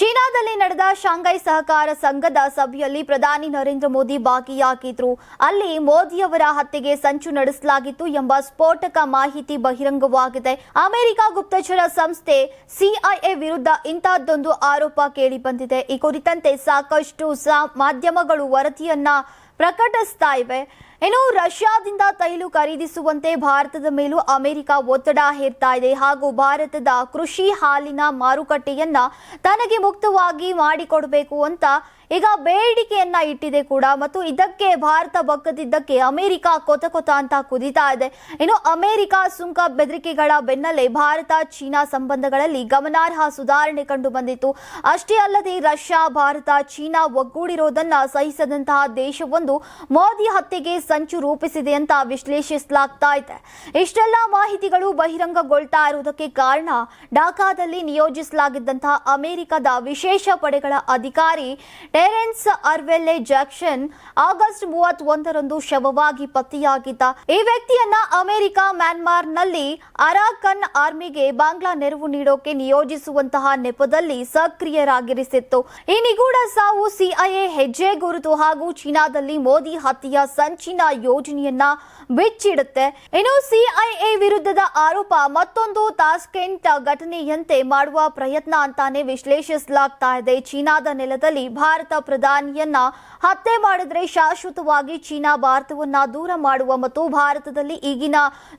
ಚೀನಾದಲ್ಲಿ ನಡೆದ ಶಾಂಘೈ ಸಹಕಾರ ಸಂಘದ ಸಭೆಯಲ್ಲಿ ಪ್ರಧಾನಿ ನರೇಂದ್ರ ಮೋದಿ ಭಾಗಿಯಾಗಿದ್ರು. ಅಲ್ಲಿ ಮೋದಿಯವರ ಹತ್ಯೆಗೆ ಸಂಚು ನಡೆಸಲಾಗಿತ್ತು ಎಂಬ ಸ್ಫೋಟಕ ಮಾಹಿತಿ ಬಹಿರಂಗವಾಗಿದೆ. ಅಮೆರಿಕ ಗುಪ್ತಚರ ಸಂಸ್ಥೆ ಸಿಐಎ ವಿರುದ್ಧ ಇಂತಹದ್ದೊಂದು ಆರೋಪ ಕೇಳಿಬಂದಿದೆ. ಈ ಕುರಿತಂತೆ ಸಾಕಷ್ಟು ಮಾಧ್ಯಮಗಳು ವರದಿಯನ್ನ ಪ್ರಕಟಿಸ್ತಾ ಇವೆ. ಇನ್ನು ರಷ್ಯಾದಿಂದ ತೈಲು ಖರೀದಿಸುವಂತೆ ಭಾರತದ ಮೇಲೂ ಅಮೆರಿಕ ಒತ್ತಡ ಹೇರ್ತಾ ಇದೆ. ಹಾಗೂ ಭಾರತದ ಕೃಷಿ ಹಾಲಿನ ಮಾರುಕಟ್ಟೆಯನ್ನ ತನಗೆ ಮುಕ್ತವಾಗಿ ಮಾಡಿಕೊಡಬೇಕು ಅಂತ ಈಗ ಬೇಡಿಕೆಯನ್ನ ಇಟ್ಟಿದೆ ಕೂಡ. ಮತ್ತು ಇದಕ್ಕೆ ಭಾರತ ಬಗ್ಗದಿದ್ದಕ್ಕೆ ಅಮೆರಿಕ ಕೊತ ಕೊತ ಅಂತ ಕುದಿತಾ ಇದೆ. ಇನ್ನು ಅಮೆರಿಕ ಸುಂಕ ಬೆದರಿಕೆಗಳ ಬೆನ್ನಲ್ಲೇ ಭಾರತ ಚೀನಾ ಸಂಬಂಧಗಳಲ್ಲಿ ಗಮನಾರ್ಹ ಸುಧಾರಣೆ ಕಂಡು ಬಂದಿತ್ತು. ಅಷ್ಟೇ ಅಲ್ಲದೆ ರಷ್ಯಾ, ಭಾರತ, ಚೀನಾ ಒಗ್ಗೂಡಿರೋದನ್ನ ಸಹಿಸದಂತಹ ದೇಶವೊಂದು ಮೋದಿ ಹತ್ಯೆಗೆ ಸಂಚು ರೂಪಿಸಿದೆ ಅಂತ ವಿಶ್ಲೇಷಿಸಲಾಗ್ತಾ ಇದೆ. ಇಷ್ಟೆಲ್ಲ ಮಾಹಿತಿಗಳು ಬಹಿರಂಗಗೊಳ್ತಾ ಇರುವುದಕ್ಕೆ ಕಾರಣ ಢಾಕಾದಲ್ಲಿ ನಿಯೋಜಿಸಲಾಗಿದ್ದಂತಹ ಅಮೆರಿಕದ ವಿಶೇಷ ಪಡೆಗಳ ಅಧಿಕಾರಿ ಟೆರೆನ್ಸ್ ಅರ್ವೆಲ್ಲೆ ಜಾಕ್ಸನ್ ಆಗಸ್ಟ್ ಮೂವತ್ತೊಂದರಂದು ಶವವಾಗಿ ಪತ್ತೆಯಾಗಿದ್ದ ಈ ವ್ಯಕ್ತಿಯನ್ನ ಅಮೆರಿಕ ಮ್ಯಾನ್ಮಾರ್ನಲ್ಲಿ ಅರಾಕನ್ ಆರ್ಮಿಗೆ ಬಾಂಗ್ಲಾ ನೆರವು ನೀಡೋಕೆ ನಿಯೋಜಿಸುವಂತಹ ನೆಪದಲ್ಲಿ ಸಕ್ರಿಯರಾಗಿರಿಸಿತ್ತು. ಈ ನಿಗೂಢ ಸಾವು ಸಿಐಎ ಹೆಜ್ಜೆ ಗುರುತು ಹಾಗೂ ಚೀನಾದಲ್ಲಿ ಮೋದಿ ಹತ್ಯೆಯ ಸಂಚಿನ ಯೋಜನೆಯನ್ನ ಬಿಚ್ಚಿಡುತ್ತೆ. ಇನ್ನು ಸಿಐಎ ವಿರುದ್ಧದ ಆರೋಪ ಮತ್ತೊಂದು ತಾಸ್ಕೆಂಟ್ ಘಟನೆಯಂತೆ ಮಾಡುವ ಪ್ರಯತ್ನ ಅಂತಾನೆ ವಿಶ್ಲೇಷಿಸಲಾಗ್ತಾ ಇದೆ. ಚೀನಾದ ನೆಲದಲ್ಲಿ ಭಾರತ ಪ್ರಧಾನಿಯನ್ನ ಹತ್ಯೆ ಮಾಡಿದ್ರೆ ಶಾಶ್ವತವಾಗಿ ಚೀನಾ ಭಾರತವನ್ನ ದೂರ ಮಾಡುವ ಮತ್ತು ಭಾರತದಲ್ಲಿ ಈಗಿನ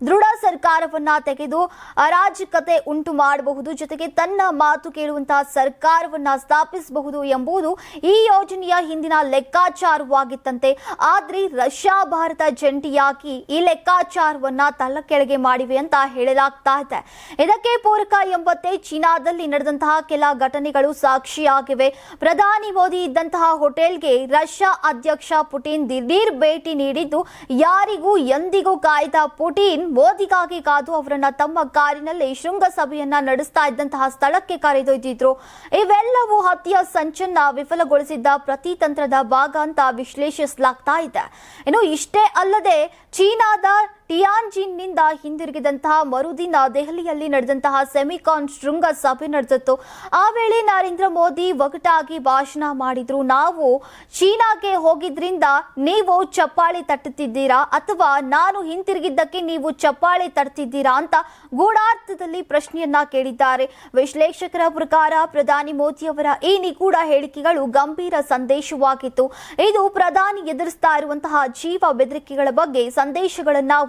ದೃಢ ಸರ್ಕಾರವನ್ನ ತೆಗೆದು ಅರಾಜಕತೆ ಉಂಟು ಮಾಡಬಹುದು, ಜೊತೆಗೆ ತನ್ನ ಮಾತು ಕೇಳುವಂತಹ ಸರ್ಕಾರವನ್ನ ಸ್ಥಾಪಿಸಬಹುದು ಎಂಬುದು ಈ ಯೋಜನೆಯ ಹಿಂದಿನ ಲೆಕ್ಕಾಚಾರವಾಗಿತ್ತಂತೆ. ಆದ್ರೆ ರಷ್ಯಾ ಭಾರತ ಜಂಟಿಯಾಗಿ ಈ ಲೆಕ್ಕಾಚಾರವನ್ನ ತಲ್ಲಕೆಳಗೆ ಮಾಡಿವೆ ಅಂತ ಹೇಳಲಾಗ್ತಾ ಇದೆ. ಇದಕ್ಕೆ ಪೂರಕ ಎಂಬಂತೆ ಚೀನಾದಲ್ಲಿ ನಡೆದಂತಹ ಕೆಲ ಘಟನೆಗಳು ಸಾಕ್ಷಿಯಾಗಿವೆ. ಪ್ರಧಾನಿ ಮೋದಿ ಇದ್ದಂತಹ ಹೋಟೆಲ್ಗೆ ರಷ್ಯಾ ಅಧ್ಯಕ್ಷ ಪುಟಿನ್ ದಿಢೀರ್ ಭೇಟಿ ನೀಡಿದ್ದು, ಯಾರಿಗೂ ಎಂದಿಗೂ ಕಾಯ್ದ ಪುಟಿನ್ ಮೋದಿಗಾಗಿ ಕಾದು ಅವರನ್ನ ತಮ್ಮ ಕಾರಿನಲ್ಲಿ ಶೃಂಗಸಭೆಯನ್ನ ನಡೆಸ್ತಾ ಇದ್ದಂತಹ ಸ್ಥಳಕ್ಕೆ ಕರೆದೊಯ್ದಿದ್ರು. ಇವೆಲ್ಲವೂ ಹತ್ಯೆಯ ಸಂಚನ್ನ ವಿಫಲಗೊಳಿಸಿದ್ದ ಪ್ರತಿತಂತ್ರದ ಭಾಗ ಅಂತ ವಿಶ್ಲೇಷಿಸಲಾಗ್ತಾ ಇದೆ. ಇನ್ನು ಇಷ್ಟೇ ಅಲ್ಲದೆ ಚೀನಾದ ಟಿಯಾನ್ಜಿನ್ನಿಂದ ಹಿಂದಿರುಗಿದಂತಹ ಮರುದಿನ ದೆಹಲಿಯಲ್ಲಿ ನಡೆದಂತಹ ಸೆಮಿಕಾನ್ ಶೃಂಗ ಸಭೆ ನಡೆದಿತ್ತು. ಆ ವೇಳೆ ನರೇಂದ್ರ ಮೋದಿ ಒಗಟಾಗಿ ಭಾಷಣ ಮಾಡಿದ್ರು. ನಾವು ಚೀನಾಗೆ ಹೋಗಿದ್ರಿಂದ ನೀವು ಚಪ್ಪಾಳೆ ತಟ್ಟುತ್ತಿದ್ದೀರಾ? ಅಥವಾ ನಾನು ಹಿಂತಿರುಗಿದ್ದಕ್ಕೆ ನೀವು ಚಪ್ಪಾಳೆ ತಟ್ತಿದ್ದೀರಾ ಅಂತ ಗೂಢಾರ್ಥದಲ್ಲಿ ಪ್ರಶ್ನೆಯನ್ನ ಕೇಳಿದ್ದಾರೆ. ವಿಶ್ಲೇಷಕರ ಪ್ರಕಾರ ಪ್ರಧಾನಿ ಮೋದಿಯವರ ಈ ನಿಗೂಢ ಹೇಳಿಕೆಗಳು ಗಂಭೀರ ಸಂದೇಶವಾಗಿತ್ತು. ಇದು ಪ್ರಧಾನಿ ಎದುರಿಸ್ತಾ ಇರುವಂತಹ ಜೀವ ಬೆದರಿಕೆಗಳ ಬಗ್ಗೆ ಸಂದೇಶಗಳನ್ನ